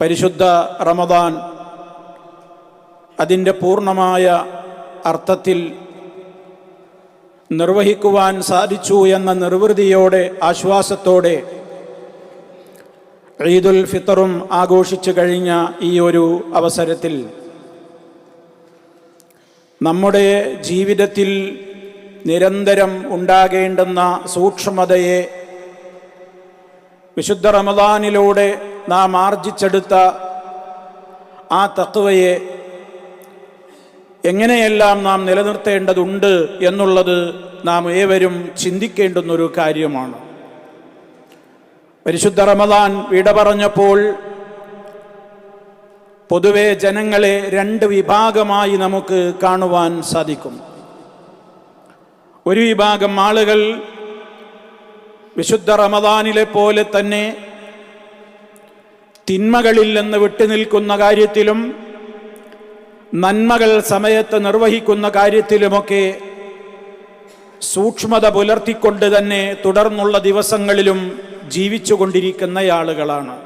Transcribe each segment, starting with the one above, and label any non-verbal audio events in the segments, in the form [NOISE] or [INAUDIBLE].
പരിശുദ്ധ റമദാൻ അതിന്റെ പൂർണമായ അർത്ഥത്തിൽ നിർവഹിക്കുവാൻ സാധിച്ചു എന്ന നിർവൃതിയോടെ ആശ്വാസത്തോടെ ഈദുൽ ഫിത്തറും ആഘോഷിച്ചു കഴിഞ്ഞ ഈ ഒരു അവസരത്തിൽ നമ്മുടെ ജീവിതത്തിൽ നിരന്തരം ഉണ്ടാകേണ്ടുന്ന സൂക്ഷ്മതയെ വിശുദ്ധ റമദാനിലൂടെ നാം ആർജിച്ചെടുത്ത ആ തത്വയെ എങ്ങനെയെല്ലാം നാം നിലനിർത്തേണ്ടതുണ്ട് എന്നുള്ളത് നാം ഏവരും ചിന്തിക്കേണ്ടുന്നൊരു കാര്യമാണ്. പരിശുദ്ധ റമദാൻ വിട പറഞ്ഞപ്പോൾ പൊതുവെ ജനങ്ങളെ രണ്ട് വിഭാഗമായി നമുക്ക് കാണുവാൻ സാധിക്കും. ഒരു വിഭാഗം ആളുകൾ വിശുദ്ധ റമദാനിലെ പോലെ തന്നെ തിന്മകളിൽ നിന്ന് വിട്ടുനിൽക്കുന്ന കാര്യത്തിലും നന്മകൾ സമയത്ത് നിർവഹിക്കുന്ന കാര്യത്തിലുമൊക്കെ സൂക്ഷ്മത പുലർത്തിക്കൊണ്ട് തന്നെ തുടർന്നുള്ള ദിവസങ്ങളിലും ജീവിച്ചുകൊണ്ടിരിക്കുന്ന ആളുകളാണ്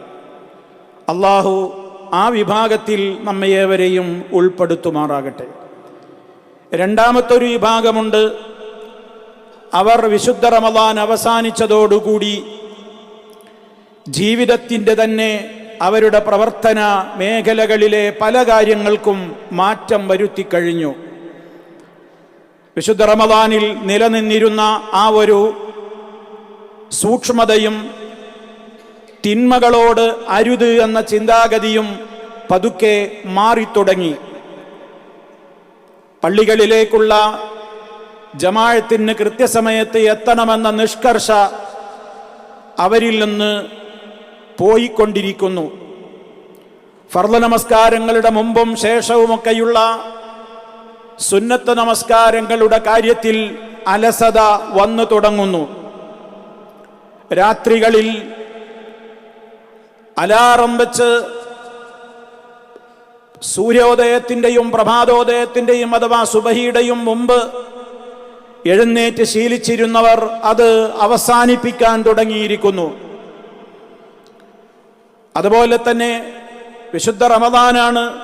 അള്ളാഹു ആ വിഭാഗത്തിൽ നമ്മയേവരെയും ഉൾപ്പെടുത്തുമാറാകട്ടെ. രണ്ടാമത്തൊരു വിഭാഗമുണ്ട്. അവർ വിശുദ്ധ റമദാൻ അവസാനിച്ചതോടുകൂടി ജീവിതത്തിന്റെ തന്നെ അവരുടെ പ്രവർത്തന മേഖലകളിലെ പല കാര്യങ്ങൾക്കും മാറ്റം വരുത്തി കഴിഞ്ഞു വിശുദ്ധ റമദാനിൽ നിലനിന്നിരുന്ന ആ ഒരു സൂക്ഷ്മതയും തിന്മകളോട് അരുത് എന്ന ചിന്താഗതിയും പതുക്കെ മാറിത്തുടങ്ങി. പള്ളികളിലേക്കുള്ള ജമാഴത്തിന് കൃത്യസമയത്ത് എത്തണമെന്ന നിഷ്കർഷ അവരിൽ നിന്ന് പോയിക്കൊണ്ടിരിക്കുന്നു. ഫർദ നമസ്കാരങ്ങളുടെ മുമ്പും ശേഷവുമൊക്കെയുള്ള സുന്നത്ത് നമസ്കാരങ്ങളുടെ കാര്യത്തിൽ അലസത വന്നു തുടങ്ങുന്നു. രാത്രികളിൽ അലാറം വെച്ച് സൂര്യോദയത്തിന്റെയും പ്രഭാതോദയത്തിന്റെയും അഥവാ സുബഹിയുടെയും മുമ്പ് എഴുന്നേറ്റ് ശീലിച്ചിരുന്നവർ അത് അവസാനിപ്പിക്കാൻ തുടങ്ങിയിരിക്കുന്നു. അതുപോലെ തന്നെ വിശുദ്ധ റമദാനാണ്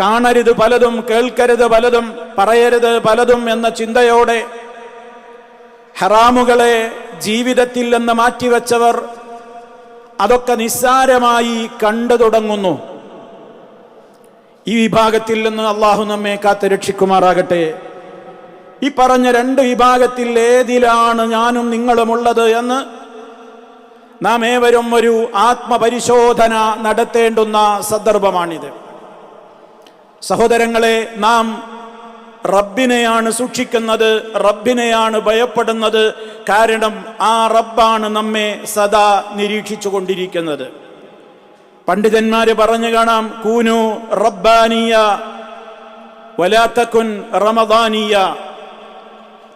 കാണരുത് പലതും കേൾക്കരുത് പലതും പറയരുത് പലതും എന്ന ചിന്തയോടെ ഹറാമുകളെ ജീവിതത്തിൽ നിന്ന് മാറ്റിവെച്ചവർ അതൊക്കെ നിസ്സാരമായി കണ്ടു തുടങ്ങുന്നു. ഈ വിഭാഗത്തിൽ നിന്ന് അള്ളാഹു നമ്മെ കാത്ത് രക്ഷിക്കുമാറാകട്ടെ. ഈ പറഞ്ഞ രണ്ട് വിഭാഗത്തിൽ ഏതിലാണ് ഞാനും നിങ്ങളുമുള്ളത് എന്ന് നാം ഏവരും ഒരു ആത്മപരിശോധന നടത്തേണ്ടുന്ന സന്ദർഭമാണിത്. സഹോദരങ്ങളെ നാം റബ്ബിനെയാണ് സൂക്ഷിക്കുന്നത് റബ്ബിനെയാണ് ഭയപ്പെടുന്നത്. കാരണം ആ റബ്ബാണ് നമ്മെ സദാ നിരീക്ഷിച്ചു കൊണ്ടിരിക്കുന്നത് പണ്ഡിതന്മാര് പറഞ്ഞു കാണാം കൂനു റബ്ബാനിയ വലാത്തക്കുൻ റമദാനിയ.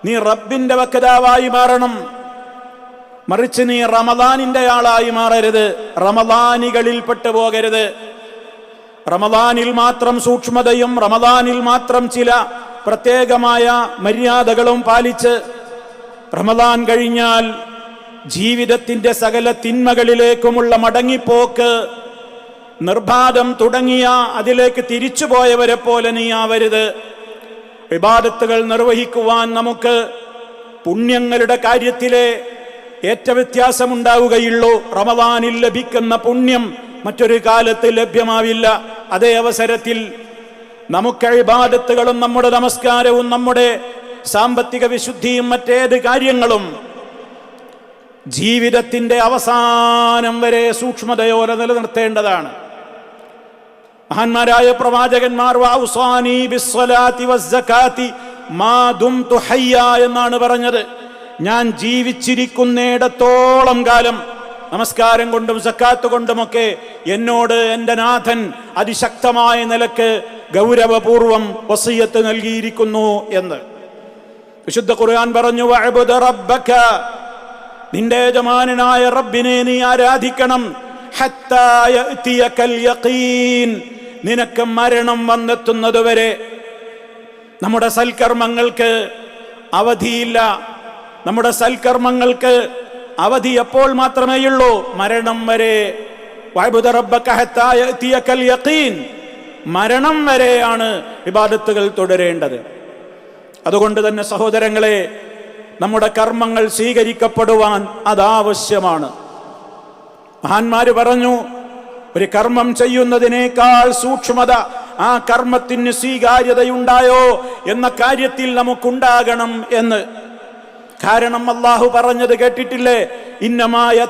നീ റബ്ബിന്റെ വക്താവായി മാറണം. മറിച്ച് നീ റമദാനിന്റെ ആളായി മാറരുത്. റമദാനികളിൽ പെട്ടു പോകരുത്. റമദാനിൽ മാത്രം സൂക്ഷ്മതയും റമദാനിൽ മാത്രം ചില പ്രത്യേകമായ മര്യാദകളും പാലിച്ച് റമദാൻ കഴിഞ്ഞാൽ ജീവിതത്തിന്റെ സകല തിന്മകളിലേക്കുമുള്ള മടങ്ങിപ്പോക്ക് നിർബാധം തുടങ്ങിയ അതിലേക്ക് തിരിച്ചു പോയവരെ പോലെ നീ ആവരുത്. വിവാദത്തുകൾ നിർവഹിക്കുവാൻ നമുക്ക് പുണ്യങ്ങളുടെ കാര്യത്തിലെ ഏറ്റ വ്യത്യാസമുണ്ടാവുകയുള്ളൂ. റമവാനിൽ ലഭിക്കുന്ന പുണ്യം മറ്റൊരു കാലത്ത് ലഭ്യമാവില്ല. അതേ അവസരത്തിൽ നമുക്ക് ഇബാദത്തുകളും നമ്മുടെ നമസ്കാരവും നമ്മുടെ സാമ്പത്തിക വിശുദ്ധിയും മറ്റേത് കാര്യങ്ങളും ജീവിതത്തിന്റെ അവസാനം വരെ സൂക്ഷ്മതയോടെ നിലനിർത്തേണ്ടതാണ്. മഹാന്മാരായ പ്രവാചകന്മാർ എന്നാണ് പറഞ്ഞത്. ഞാൻ ജീവിച്ചിരിക്കുന്നിടത്തോളം കാലം നമസ്കാരം കൊണ്ടും സക്കാത്ത് കൊണ്ടുമൊക്കെ എന്നോട് എന്റെ നാഥൻ അതിശക്തമായ നിലയ്ക്ക് ഗൗരവപൂർവം വസീയത്ത് നൽകിയിരിക്കുന്നു എന്ന്. വിശുദ്ധ ഖുർആൻ പറഞ്ഞു വഅബ്ദു റബ്ബക. നിന്റെ യജമാനായ റബ്ബിനെ നീ ആരാധിക്കണം. നിനക്ക് മരണം വന്നെത്തുന്നതുവരെ നമ്മുടെ സൽക്കർമ്മങ്ങൾക്ക് അവധിയില്ല. നമ്മുടെ സൽക്കർമ്മങ്ങൾക്ക് അവധി എപ്പോൾ മാത്രമേയുള്ളൂ മരണം വരെ. മരണം വരെയാണ് വിവാദത്തുകൾ തുടരേണ്ടത്. അതുകൊണ്ട് തന്നെ സഹോദരങ്ങളെ നമ്മുടെ കർമ്മങ്ങൾ സ്വീകരിക്കപ്പെടുവാൻ അതാവശ്യമാണ്. മഹാന്മാര് പറഞ്ഞു ഒരു കർമ്മം ചെയ്യുന്നതിനേക്കാൾ സൂക്ഷ്മത ആ കർമ്മത്തിന് സ്വീകാര്യതയുണ്ടായോ? എന്ന കാര്യത്തിൽ നമുക്കുണ്ടാകണം എന്ന്. കാരണം അള്ളാഹു പറഞ്ഞത് കേട്ടിട്ടില്ലേ? ഇന്നമായ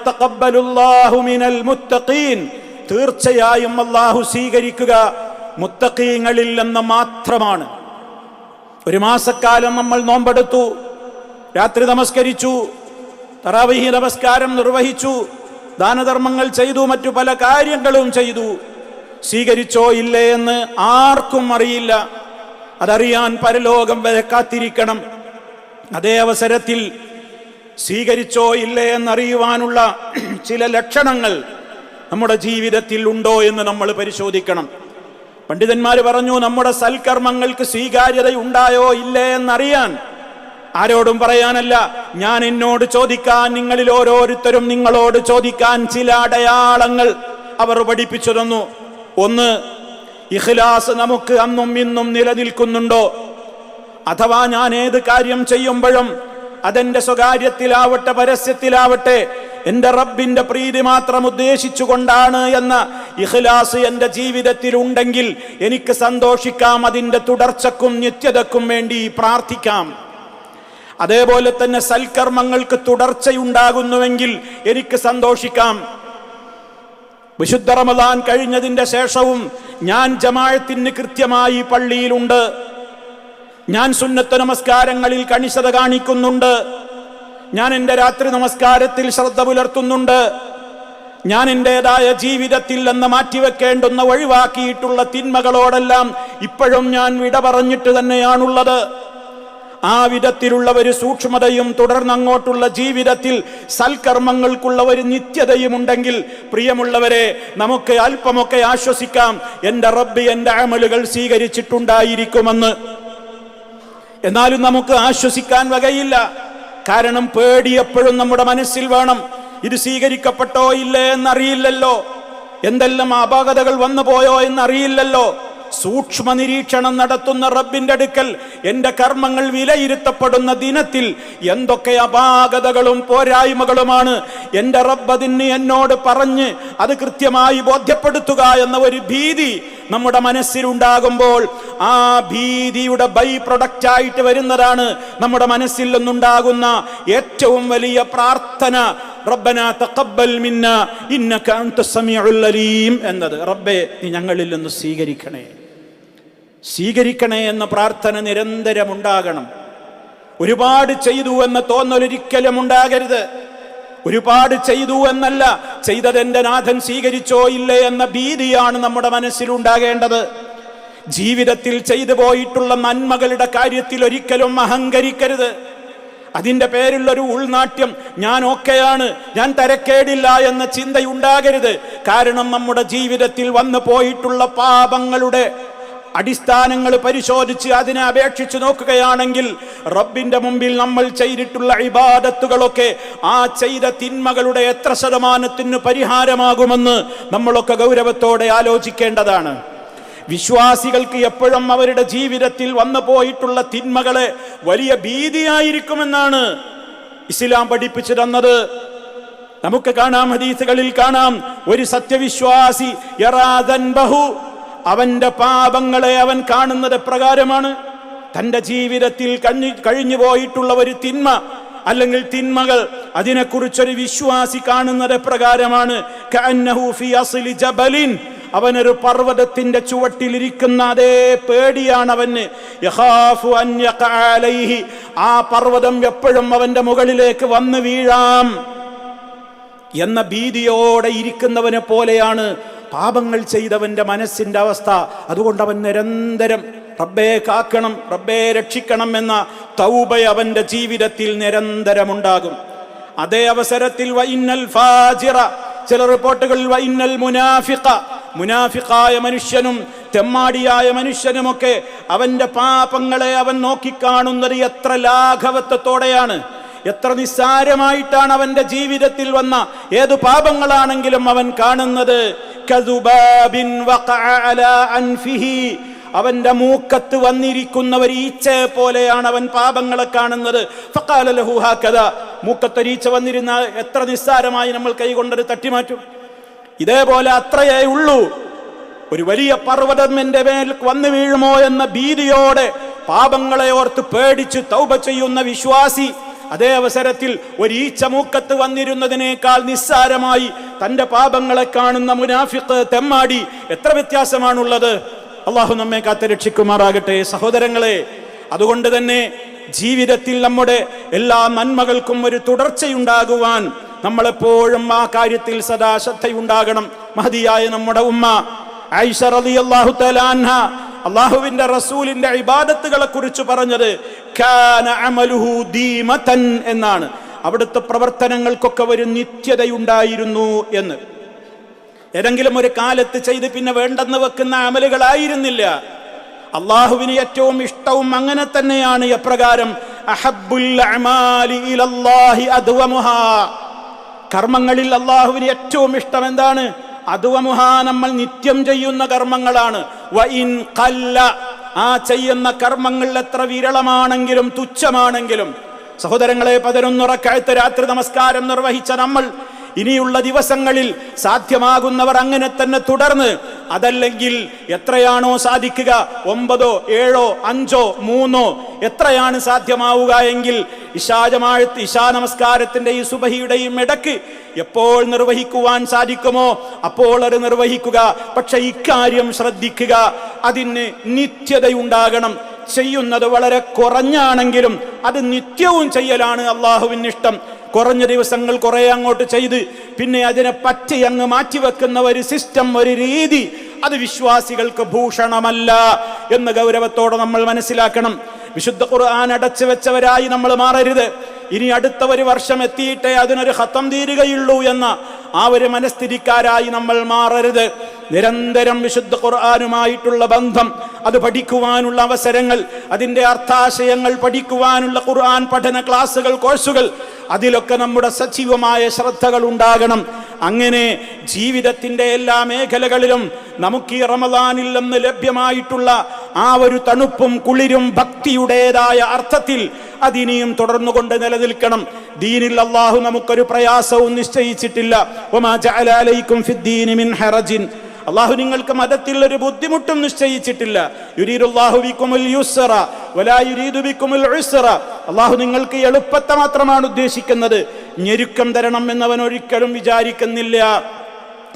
മിനൽ മുത്തഖീൻ. തീർച്ചയായും അള്ളാഹു സ്വീകരിക്കുക മുത്തഖീങ്ങളിൽ എന്ന് മാത്രമാണ്. ഒരു മാസക്കാലം നമ്മൾ നോമ്പെടുത്തു രാത്രി നമസ്കരിച്ചു തറാവിഹി നമസ്കാരം നിർവഹിച്ചു ദാനധർമ്മങ്ങൾ ചെയ്തു മറ്റു പല കാര്യങ്ങളും ചെയ്തു. സ്വീകരിച്ചോ ഇല്ലേ എന്ന് ആർക്കും അറിയില്ല. അതറിയാൻ പരലോകം വരെ കാത്തിരിക്കണം. അതേ അവസരത്തിൽ സ്വീകരിച്ചോ ഇല്ലേ എന്നറിയുവാനുള്ള [CLEARS THROAT] ചില ലക്ഷണങ്ങൾ നമ്മുടെ ജീവിതത്തിൽ ഉണ്ടോ എന്ന് നമ്മൾ പരിശോധിക്കണം. പണ്ഡിതന്മാർ പറഞ്ഞു നമ്മുടെ സൽക്കർമ്മങ്ങൾക്ക് സ്വീകാര്യത ഉണ്ടായോ ഇല്ലേ എന്നറിയാൻ. ആരോടും പറയാനല്ല ഞാൻ എന്നോട് ചോദിക്കാൻ നിങ്ങളിൽ ഓരോരുത്തരും നിങ്ങളോട് ചോദിക്കാൻ ചില അടയാളങ്ങൾ അവർ പഠിപ്പിച്ചു തന്നു. ഒന്ന് ഇഖ്ലാസ് നമുക്ക് അന്നും ഇന്നും നിലനിൽക്കുന്നുണ്ടോ? അഥവാ ഞാൻ ഏത് കാര്യം ചെയ്യുമ്പോഴും അതെന്റെ സ്വകാര്യത്തിലാവട്ടെ പരസ്യത്തിലാവട്ടെ എന്റെ റബ്ബിന്റെ പ്രീതി മാത്രം ഉദ്ദേശിച്ചുകൊണ്ടാണ് എന്ന ഇഖ്ലാസ് എന്റെ ജീവിതത്തിൽ ഉണ്ടെങ്കിൽ എനിക്ക് സന്തോഷിക്കാം അതിന്റെ തുടർച്ചക്കും നിത്യതക്കും വേണ്ടി പ്രാർത്ഥിക്കാം. അതേപോലെ തന്നെ സൽക്കർമ്മങ്ങൾക്ക് തുടർച്ചയുണ്ടാകുന്നുവെങ്കിൽ എനിക്ക് സന്തോഷിക്കാം. വിശുദ്ധ റമദാൻ കഴിഞ്ഞതിന്റെ ശേഷവും ഞാൻ ജമാഴത്തിന് കൃത്യമായി പള്ളിയിലുണ്ട്. ഞാൻ സുന്നത്ത് നമസ്കാരങ്ങളിൽ കണിശത കാണിക്കുന്നുണ്ട്. ഞാൻ എന്റെ രാത്രി നമസ്കാരത്തിൽ ശ്രദ്ധ പുലർത്തുന്നുണ്ട്. ഞാൻ എന്റെതായ ജീവിതത്തിൽ നിന്ന് മാറ്റിവെക്കേണ്ടുന്ന ഒഴിവാക്കിയിട്ടുള്ള തിന്മകളോടെല്ലാം ഇപ്പോഴും ഞാൻ വിട പറഞ്ഞിട്ട് തന്നെയാണുള്ളത്. ആ വിധത്തിലുള്ള ഒരു സൂക്ഷ്മതയും തുടർന്നങ്ങോട്ടുള്ള ജീവിതത്തിൽ സൽക്കർമ്മങ്ങൾക്കുള്ള ഒരു നിത്യതയും ഉണ്ടെങ്കിൽ പ്രിയമുള്ളവരെ നമുക്ക് അല്പമൊക്കെ ആശ്വസിക്കാം. എന്റെ റബ്ബ് എന്റെ അമലുകൾ സ്വീകരിച്ചിട്ടുണ്ടായിരിക്കുമെന്ന്. എന്നാലും നമുക്ക് ആശ്വസിക്കാൻ വകയില്ല. കാരണം പേടി എപ്പോഴും നമ്മുടെ മനസ്സിൽ വേണം ഇത് സ്വീകരിക്കപ്പെട്ടോ ഇല്ലേ എന്നറിയില്ലല്ലോ. എന്തെല്ലാം അപാകതകൾ വന്നു പോയോ എന്നറിയില്ലല്ലോ. സൂക്ഷ്മ നിരീക്ഷണം നടത്തുന്ന റബ്ബിന്റെ അടുക്കൽ എന്റെ കർമ്മങ്ങൾ വിലയിരുത്തപ്പെടുന്ന ദിനത്തിൽ എന്തൊക്കെ അപാകതകളും പോരായ്മകളുമാണ്. എന്റെ റബ്ബ് അതിന് എന്നോട് പറഞ്ഞ് അത് കൃത്യമായി ബോധ്യപ്പെടുത്തുക എന്ന ഒരു ഭീതി നമ്മുടെ മനസ്സിലുണ്ടാകുമ്പോൾ ആ ഭീതിയുടെ ബൈ പ്രൊഡക്റ്റ് ആയിട്ട് വരുന്നതാണ് നമ്മുടെ മനസ്സിൽ നിന്നുണ്ടാകുന്ന ഏറ്റവും വലിയ പ്രാർത്ഥന. റബ്ബന തഖബ്ബൽ മിന്ന ഇന്നക അൻത സമീഉൽ അലീം എന്നത്. റബ്ബേ നീ ഞങ്ങളിൽ നിന്ന് സ്വീകരിക്കണേ. സ്വീകരിക്കണേ എന്ന പ്രാർത്ഥന നിരന്തരം ഉണ്ടാകണം ഒരുപാട് ചെയ്തു എന്ന തോന്നലൊരിക്കലും ഉണ്ടാകരുത് ഒരുപാട് ചെയ്തു എന്നല്ല ചെയ്തത് എന്റെ നാഥൻ സ്വീകരിച്ചോ ഇല്ലേ എന്ന ഭീതിയാണ് നമ്മുടെ മനസ്സിലുണ്ടാകേണ്ടത്. ജീവിതത്തിൽ ചെയ്തു പോയിട്ടുള്ള നന്മകളുടെ കാര്യത്തിൽ ഒരിക്കലും അഹങ്കരിക്കരുത്. അതിന്റെ പേരിലൊരു ഉൾനാട്യം ഞാൻ ഓക്കെയാണ് ഞാൻ തരക്കേടില്ല എന്ന ചിന്തയുണ്ടാകരുത്. കാരണം നമ്മുടെ ജീവിതത്തിൽ വന്നു പോയിട്ടുള്ള പാപങ്ങളുടെ അടിസ്ഥാനങ്ങൾ പരിശോധിച്ച് അതിനെ അപേക്ഷിച്ച് നോക്കുകയാണെങ്കിൽ റബ്ബിന്റെ മുമ്പിൽ നമ്മൾ ചെയ്തിട്ടുള്ള ഇബാദത്തുകളൊക്കെ ആ ചെയ്ത തിന്മകളുടെ എത്ര ശതമാനത്തിന് പരിഹാരമാകുമെന്ന് നമ്മളൊക്കെ ഗൗരവത്തോടെ ആലോചിക്കേണ്ടതാണ്. വിശ്വാസികൾക്ക് എപ്പോഴും അവരുടെ ജീവിതത്തിൽ വന്നു പോയിട്ടുള്ള തിന്മകളെ വലിയ ഭീതിയായിരിക്കുമെന്നാണ് ഇസ്ലാം പഠിപ്പിച്ചു തന്നത്. നമുക്ക് കാണാം ഹദീസുകളിൽ കാണാം. ഒരു സത്യവിശ്വാസി ബഹു അവന്റെ പാപങ്ങളെ അവൻ കാണുന്നത് പ്രകാരമാണ്. തന്റെ ജീവിതത്തിൽ കഴിഞ്ഞു കഴിഞ്ഞു പോയിട്ടുള്ള ഒരു തിന്മ അല്ലെങ്കിൽ തിന്മകൾ അതിനെക്കുറിച്ചൊരു വിശ്വാസി കാണുന്നത് പ്രകാരമാണ്. അവനൊരു പർവതത്തിന്റെ ചുവട്ടിലിരിക്കുന്ന അതേ പേടിയാണ് അവന്. ആ പർവതം എപ്പോഴും അവന്റെ മുകളിലേക്ക് വന്ന് വീഴാം. എന്ന ഭീതിയോടെ ഇരിക്കുന്നവനെ പോലെയാണ് പാപങ്ങൾ ചെയ്തവന്റെ മനസ്സിന്റെ അവസ്ഥ അതുകൊണ്ട് അവൻ നിരന്തരം റബ്ബേ കാക്കണം റബ്ബേ രക്ഷിക്കണം എന്ന തൗബ അവന്റെ ജീവിതത്തിൽ നിരന്തരമുണ്ടാകും. അതേ അവസരത്തിൽ വൈന്നൽ ഫാജിറ ചില റിപ്പോർട്ടുകളിൽ വൈന്നൽ മുനാഫിഖ മുനാഫിഖായ മനുഷ്യനും തെമ്മാടിയായ മനുഷ്യനുമൊക്കെ അവന്റെ പാപങ്ങളെ അവൻ നോക്കിക്കാണുന്നത് എത്ര ലാഘവത്വത്തോടെയാണ്. എത്ര നിസ്സാരമായിട്ടാണ് അവന്റെ ജീവിതത്തിൽ വന്ന ഏതു പാപങ്ങളാണെങ്കിലും അവൻ കാണുന്നത്. അവന്റെ മൂക്കത്ത് വന്നിരിക്കുന്ന ഒരു ഈച്ചയെ പോലെയാണ് അവൻ പാപങ്ങളെ കാണുന്നത്. ഫക്കാലലഹുഹാക്കഥ. മൂക്കത്തൊരീച്ച വന്നിരുന്ന എത്ര നിസ്സാരമായി നമ്മൾ കൈകൊണ്ടത് തട്ടിമാറ്റും. ഇതേപോലെ അത്രയേ ഉള്ളൂ. ഒരു വലിയ പർവതം എന്റെ മേൽ വന്നു വീഴുമോ എന്ന ഭീതിയോടെ പാപങ്ങളെ ഓർത്ത് പേടിച്ച് തൗപ ചെയ്യുന്ന വിശ്വാസി അതേ അവസരത്തിൽ ഒരീച്ച മൂക്കത്ത് വന്നിരുന്നതിനേക്കാൾ നിസ്സാരമായി തന്റെ പാപങ്ങളെ കാണുന്ന മുനാഫിക്ക് തെമ്മാടി എത്ര വ്യത്യാസമാണുള്ളത്? അള്ളാഹു നമ്മെ കാത്ത് രക്ഷിക്കുമാറാകട്ടെ സഹോദരങ്ങളെ. അതുകൊണ്ട് തന്നെ ജീവിതത്തിൽ നമ്മുടെ എല്ലാ നന്മകൾക്കും ഒരു തുടർച്ചയുണ്ടാകുവാൻ നമ്മളെപ്പോഴും ആ കാര്യത്തിൽ സദാ ശ്രദ്ധയുണ്ടാകണം മഹതിയായ നമ്മുടെ ഉമ്മ ഐഷ റളിയല്ലാഹു തആല അള്ളാഹുവിന്റെ റസൂലിന്റെ ഇബാദത്തുകളെ കുറിച്ച് പറഞ്ഞത് എന്നാണ് അവിടുത്തെ പ്രവർത്തനങ്ങൾക്കൊക്കെ ഒരു നിത്യതയുണ്ടായിരുന്നു എന്ന് ഏതെങ്കിലും ഒരു കാലത്ത് ചെയ്ത് പിന്നെ വേണ്ടെന്ന് വെക്കുന്ന അമലുകളായിരുന്നില്ല അള്ളാഹുവിന് ഏറ്റവും ഇഷ്ടവും അങ്ങനെ തന്നെയാണ് എപ്രകാരം. കർമ്മങ്ങളിൽ അള്ളാഹുവിന് ഏറ്റവും ഇഷ്ടം എന്താണ് അതുവമുഹ നമ്മൾ നിത്യം ചെയ്യുന്ന കർമ്മങ്ങളാണ്. ആ ചെയ്യുന്ന കർമ്മങ്ങൾ എത്ര വിരളമാണെങ്കിലും തുച്ഛമാണെങ്കിലും. സഹോദരങ്ങളെ പതിനൊന്നുറക്കഴുത്ത് രാത്രി നമസ്കാരം നിർവഹിച്ച നമ്മൾ ഇനിയുള്ള ദിവസങ്ങളിൽ സാധ്യമാകുന്നവർ അങ്ങനെ തന്നെ തുടർന്ന് അതല്ലെങ്കിൽ എത്രയാണോ സാധിക്കുക? ഒമ്പതോ ഏഴോ അഞ്ചോ മൂന്നോ എത്രയാണ് സാധ്യമാവുക എങ്കിൽ ഇഷാജമാഴത്ത് ഇഷാ ഈ സുബഹിയുടെയും ഇടയ്ക്ക് എപ്പോൾ നിർവഹിക്കുവാൻ സാധിക്കുമോ അപ്പോൾ അത് നിർവഹിക്കുക. പക്ഷെ ഇക്കാര്യം ശ്രദ്ധിക്കുക. അതിന് നിത്യതയുണ്ടാകണം. ചെയ്യുന്നത് വളരെ കുറഞ്ഞാണെങ്കിലും അത് നിത്യവും ചെയ്യലാണ് അള്ളാഹുവിന് ഇഷ്ടം. കുറഞ്ഞ ദിവസങ്ങൾ കുറെ അങ്ങോട്ട് ചെയ്ത് പിന്നെ അതിനെ പറ്റി അങ്ങ് മാറ്റിവെക്കുന്ന ഒരു സിസ്റ്റം ഒരു രീതി അത് വിശ്വാസികൾക്ക് ഭൂഷണമല്ല എന്ന് ഗൗരവത്തോടെ നമ്മൾ മനസ്സിലാക്കണം. വിശുദ്ധ ഖുർആൻ അടച്ചു വെച്ചവരായി നമ്മൾ മാറരുത്. ഇനി അടുത്ത ഒരു വർഷം എത്തിയിട്ടേ അതിനൊരു ഹത്തം തീരുകയുള്ളൂ എന്ന ആ ഒരു മനസ്ഥിതിക്കാരായി നമ്മൾ മാറരുത്. നിരന്തരം വിശുദ്ധ ഖുർആാനുമായിട്ടുള്ള ബന്ധം അത് പഠിക്കുവാനുള്ള അവസരങ്ങൾ അതിന്റെ അർത്ഥാശയങ്ങൾ പഠിക്കുവാനുള്ള ഖുർആൻ പഠന ക്ലാസ്സുകൾ കോഴ്സുകൾ അതിലൊക്കെ നമ്മുടെ സജീവമായ ശ്രദ്ധകൾ ഉണ്ടാകണം. അങ്ങനെ ജീവിതത്തിന്റെ എല്ലാ മേഖലകളിലും നമുക്ക് ഈ റമദാനിൽ നിന്ന് ലഭ്യമായിട്ടുള്ള ആ ഒരു തണുപ്പും കുളിരും ഭക്തിയുടേതായ അർത്ഥത്തിൽ അതിനിയും തുടർന്നുകൊണ്ട് നിലനിൽക്കണം. ദീനിൽ അള്ളാഹു നമുക്കൊരു പ്രയാസവും നിശ്ചയിച്ചിട്ടില്ല. അള്ളാഹു നിങ്ങൾക്ക് മതത്തിൽ ഒരു ബുദ്ധിമുട്ടും നിശ്ചയിച്ചിട്ടില്ല. അള്ളാഹു നിങ്ങൾക്ക് എളുപ്പത്തെ മാത്രമാണ് ഉദ്ദേശിക്കുന്നത്. ഞെരുക്കം തരണം എന്നവൻ ഒരിക്കലും വിചാരിക്കുന്നില്ല.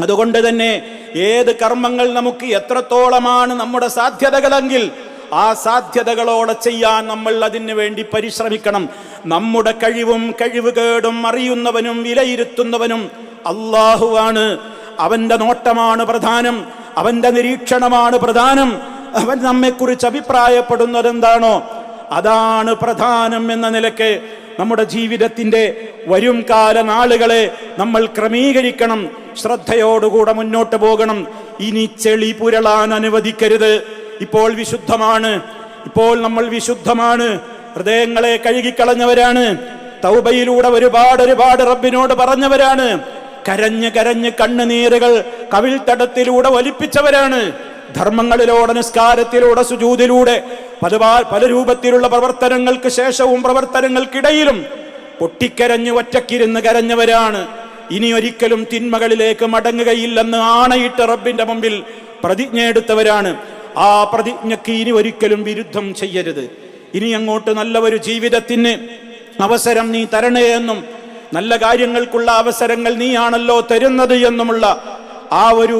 അതുകൊണ്ട് തന്നെ ഏത് കർമ്മങ്ങൾ നമുക്ക് എത്രത്തോളമാണ് നമ്മുടെ സാധ്യതകളെങ്കിൽ ആ സാധ്യതകളോടെ ചെയ്യാൻ നമ്മൾ അതിനു വേണ്ടി പരിശ്രമിക്കണം. നമ്മുടെ കഴിവും കഴിവുകേടും അറിയുന്നവനും വിലയിരുത്തുന്നവനും അള്ളാഹുവാണ് അവന്റെ നോട്ടമാണ് പ്രധാനം. അവന്റെ നിരീക്ഷണമാണ് പ്രധാനം. അവൻ നമ്മെക്കുറിച്ച് അഭിപ്രായപ്പെടുന്നത് എന്താണോ അതാണ് പ്രധാനം എന്ന നിലയ്ക്ക് നമ്മുടെ ജീവിതത്തിന്റെ വരും കാല നാളുകളെ നമ്മൾ ക്രമീകരിക്കണം. ശ്രദ്ധയോടുകൂടെ മുന്നോട്ട് പോകണം. ഇനി ചെളി പുരളാൻ അനുവദിക്കരുത്. ഇപ്പോൾ വിശുദ്ധമാണ്. ഇപ്പോൾ നമ്മൾ വിശുദ്ധമാണ്. ഹൃദയങ്ങളെ കഴുകിക്കളഞ്ഞവരാണ്. തൗബയിലൂടെ ഒരുപാട് ഒരുപാട് റബ്ബിനോട് പറഞ്ഞവരാണ്. കരഞ്ഞ് കരഞ്ഞ് കണ്ണുനീരുകൾ കവിൽ തടത്തിലൂടെ വലിപ്പിച്ചവരാണ്. ധർമ്മങ്ങളിലൂടെ നിസ്കാരത്തിലൂടെ സുജൂതിലൂടെ പല പല രൂപത്തിലുള്ള പ്രവർത്തനങ്ങൾക്ക് ശേഷവും പ്രവർത്തനങ്ങൾക്കിടയിലും പൊട്ടിക്കരഞ്ഞ് ഒറ്റക്കിരുന്ന് കരഞ്ഞവരാണ്. ഇനി ഒരിക്കലും തിന്മകളിലേക്ക് മടങ്ങുകയില്ലെന്ന് ആണയിട്ട് റബ്ബിന്റെ മുമ്പിൽ പ്രതിജ്ഞ എടുത്തവരാണ് ആ പ്രതിജ്ഞയ്ക്ക് ഇനി ഒരിക്കലും വിരുദ്ധം ചെയ്യരുത്. ഇനി അങ്ങോട്ട് നല്ല ഒരു ജീവിതത്തിന് അവസരം നീ തരണേ എന്നും നല്ല കാര്യങ്ങൾക്കുള്ള അവസരങ്ങൾ നീയാണല്ലോ തരുന്നത് എന്നുമുള്ള ആ ഒരു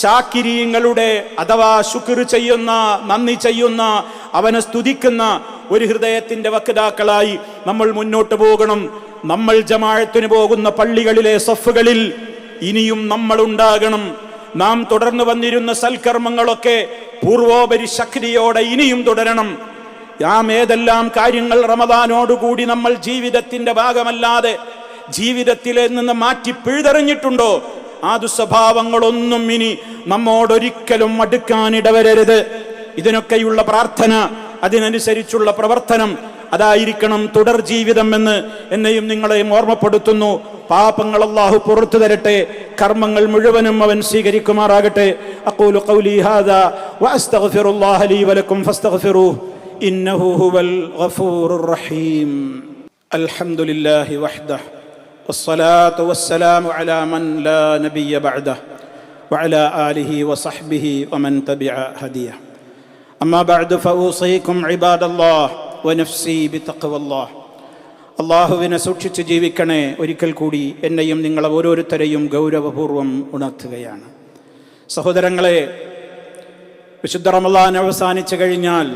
ശാക്കിരീയങ്ങളുടെ അഥവാ ശുക്ർ ചെയ്യുന്ന നന്ദി ചെയ്യുന്ന അവനെ സ്തുതിക്കുന്ന ഒരു ഹൃദയത്തിന്റെ വക്താക്കളായി നമ്മൾ മുന്നോട്ട് പോകണം. നമ്മൾ ജമാഴത്തിന് പോകുന്ന പള്ളികളിലെ സഫുകളിൽ ഇനിയും നമ്മൾ ഉണ്ടാകണം. നാം തുടർന്നു വന്നിരുന്ന സൽക്കർമ്മങ്ങളൊക്കെ പൂർവോപരി ശക്തിയോടെ ഇനിയും തുടരണം. നാം ഏതെല്ലാം കാര്യങ്ങൾ റമദാനോടുകൂടി നമ്മൾ ജീവിതത്തിന്റെ ഭാഗമല്ലാതെ ജീവിതത്തിൽ നിന്ന് മാറ്റി പിഴുതെറിഞ്ഞിട്ടുണ്ടോ? ആ ദുസ്വഭാവങ്ങളൊന്നും ഇനി നമ്മോടൊരിക്കലും അടുക്കാനിടവരരുത്. ഇതിനൊക്കെയുള്ള പ്രാർത്ഥന അതിനനുസരിച്ചുള്ള പ്രവർത്തനം അതായിരിക്കണം തുടർ ജീവിതം എന്ന് എന്നെയും നിങ്ങളെയും ഓർമ്മപ്പെടുത്തുന്നു പാപങ്ങൾ അള്ളാഹു പുറത്തു തരട്ടെ കർമ്മങ്ങൾ മുഴുവനും അവൻ സ്വീകരിക്കുമാറാകട്ടെ അഖൂലു ഖൗലി ഹാദാ വഅസ്തഗ്ഫിറുല്ലാഹ ലീ വലക്കും ഫസ്തഗ്ഫിറൂഹു ഇന്നഹു ഹുവൽ ഗഫൂറുർ റഹീം അൽഹംദുലില്ലാഹി വഹ്ദഹു والصلاة والسلام على من لا نبي بعده وعلى آله وصحبه ومن تبع هديه أما بعد فأوصيكم عباد الله വനഫ്സി ബി തക്കവല്ലാ അള്ളാഹുവിനെ സൂക്ഷിച്ച് ജീവിക്കണേ ഒരിക്കൽ കൂടി എന്നെയും നിങ്ങളെ ഓരോരുത്തരെയും ഗൗരവപൂർവം ഉണർത്തുകയാണ്. സഹോദരങ്ങളെ വിശുദ്ധ റമലാൻ അവസാനിച്ചു കഴിഞ്ഞാൽ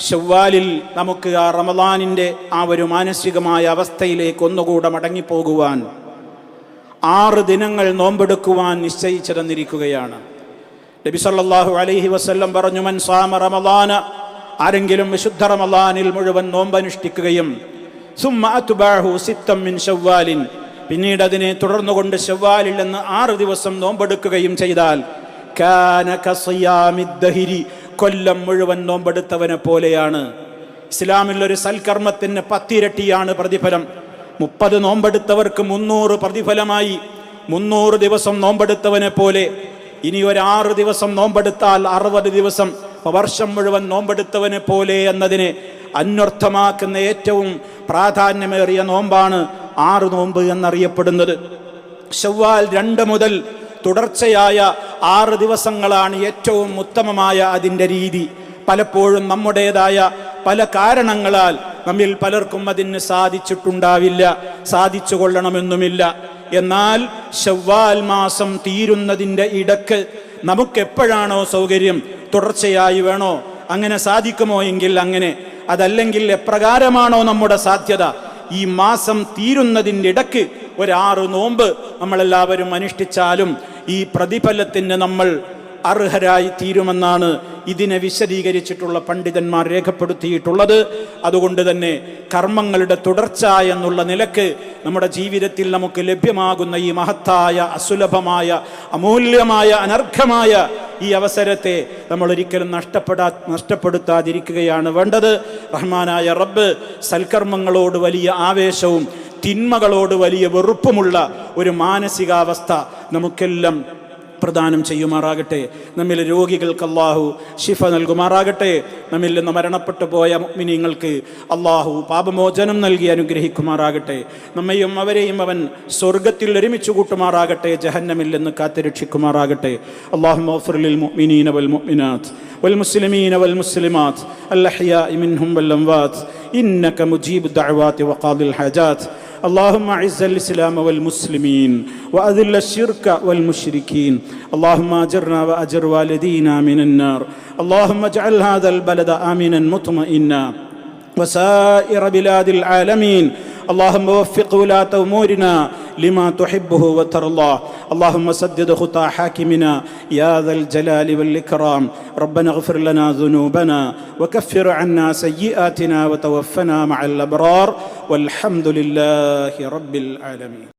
ഷവ്വാലിൽ നമുക്ക് ആ റമലാനിന്റെ ആ ഒരു മാനസികമായ അവസ്ഥയിലേക്ക് ഒന്നുകൂടെ മടങ്ങിപ്പോകുവാൻ ആറ് ദിനങ്ങൾ നോമ്പെടുക്കുവാൻ നിശ്ചയിച്ചിരുന്നിരിക്കുകയാണ് നബി സല്ലല്ലാഹു അലൈഹി വസല്ലം പറഞ്ഞു മൻ സാമ റമലാന ആരെങ്കിലും വിശുദ്ധ റമലാനിൽ മുഴുവൻ നോമ്പനുഷ്ഠിക്കുകയും പിന്നീട് അതിനെ തുടർന്നുകൊണ്ട് ഷവ്വാലിൽ നിന്ന് ആറ് ദിവസം നോമ്പെടുക്കുകയും ചെയ്താൽ കൊല്ലം മുഴുവൻ നോമ്പെടുത്തവനെ പോലെയാണ്. ഇസ്ലാമിൽ ഒരു സൽക്കർമ്മത്തിന് പത്തിരട്ടിയാണ് പ്രതിഫലം. മുപ്പത് നോമ്പെടുത്തവർക്ക് മുന്നൂറ് പ്രതിഫലമായി. മുന്നൂറ് ദിവസം നോമ്പെടുത്തവനെ പോലെ ഇനി ഒരു ആറ് ദിവസം നോമ്പെടുത്താൽ അറുപത് ദിവസം വർഷം മുഴുവൻ നോമ്പെടുത്തവനെ പോലെ എന്നതിനെ അന്വർത്ഥമാക്കുന്ന ഏറ്റവും പ്രാധാന്യമേറിയ നോമ്പാണ് ആറ് നോമ്പ് എന്നറിയപ്പെടുന്നത്. ശവ്വാൽ രണ്ട് മുതൽ തുടർച്ചയായ ആറ് ദിവസങ്ങളാണ് ഏറ്റവും ഉത്തമമായ അതിന്റെ രീതി. പലപ്പോഴും നമ്മുടേതായ പല കാരണങ്ങളാൽ നമ്മിൽ പലർക്കും അതിന് സാധിച്ചിട്ടുണ്ടാവില്ല സാധിച്ചു കൊള്ളണമെന്നുമില്ല എന്നാൽ ഷവ്വാൽ മാസം തീരുന്നതിന്റെ ഇടയ്ക്ക് നമുക്കെപ്പോഴാണോ സൗകര്യം? തുടർച്ചയായി വേണോ? അങ്ങനെ സാധിക്കുമോ എങ്കിൽ അങ്ങനെ. അതല്ലെങ്കിൽ എപ്രകാരമാണോ നമ്മുടെ സാധ്യത? ഈ മാസം തീരുന്നതിന്റെ ഇടയ്ക്ക് ഒരാറ് നോമ്പ് നമ്മളെല്ലാവരും അനുഷ്ഠിച്ചാലും ഈ പ്രതിഫലത്തിന് നമ്മൾ അർഹരായി തീരുമെന്നാണ് ഇതിനെ വിശദീകരിച്ചിട്ടുള്ള പണ്ഡിതന്മാർ രേഖപ്പെടുത്തിയിട്ടുള്ളത്. അതുകൊണ്ട് തന്നെ കർമ്മങ്ങളുടെ തുടർച്ച എന്നുള്ള നിലയ്ക്ക് നമ്മുടെ ജീവിതത്തിൽ നമുക്ക് ലഭ്യമാകുന്ന ഈ മഹത്തായ അസുലഭമായ അമൂല്യമായ അനർഘമായ ഈ അവസരത്തെ നമ്മൾ ഒരിക്കലും നഷ്ടപ്പെടാ നഷ്ടപ്പെടുത്താതിരിക്കുകയാണ് വേണ്ടത്. റഹ്മാനായ റബ്ബ് സൽക്കർമ്മങ്ങളോട് വലിയ ആവേശവും തിന്മകളോട് വലിയ വെറുപ്പുമുള്ള ഒരു മാനസികാവസ്ഥ നമുക്കെല്ലാം പ്രദാനം ചെയ്യുമാറാകട്ടെ നമ്മിൽ രോഗികൾക്ക് അള്ളാഹു ഷിഫ നൽകുമാറാകട്ടെ നമ്മിൽ നിന്ന് മരണപ്പെട്ടു പോയ മിനിങ്ങൾക്ക് അള്ളാഹു പാപമോചനം നൽകി അനുഗ്രഹിക്കുമാറാകട്ടെ നമ്മയും അവരെയും അവൻ സ്വർഗത്തിൽ ഒരുമിച്ച് കൂട്ടുമാറാകട്ടെ ജഹന്നമിൽ നിന്ന് കാത്തുരക്ഷിക്കുമാറാകട്ടെ അള്ളാഹു മൗഫുലിൽ മുഅ്മിനീന വൽ മുഅ്മിനാത്ത് والمسلمين والمسلمات الأحياء منهم والأموات إنك مجيب الدعوات وقاضي الحاجات. اللهم أعز الإسلام والمسلمين وأذل الشرك والمشركين. اللهم أجرنا وأجر والدينا من النار. اللهم اجعل هذا البلد آمنا مطمئنا. وسائر بلاد العالمين. اللهم وفق ولاة أمورنا. لما تحبه وترضاه اللهم سدد خطى حاكمنا يا ذا الجلال والإكرام. ربنا اغفر لنا ذنوبنا وكفر عنا سيئاتنا وتوفنا مع الأبرار. والحمد لله رب العالمين.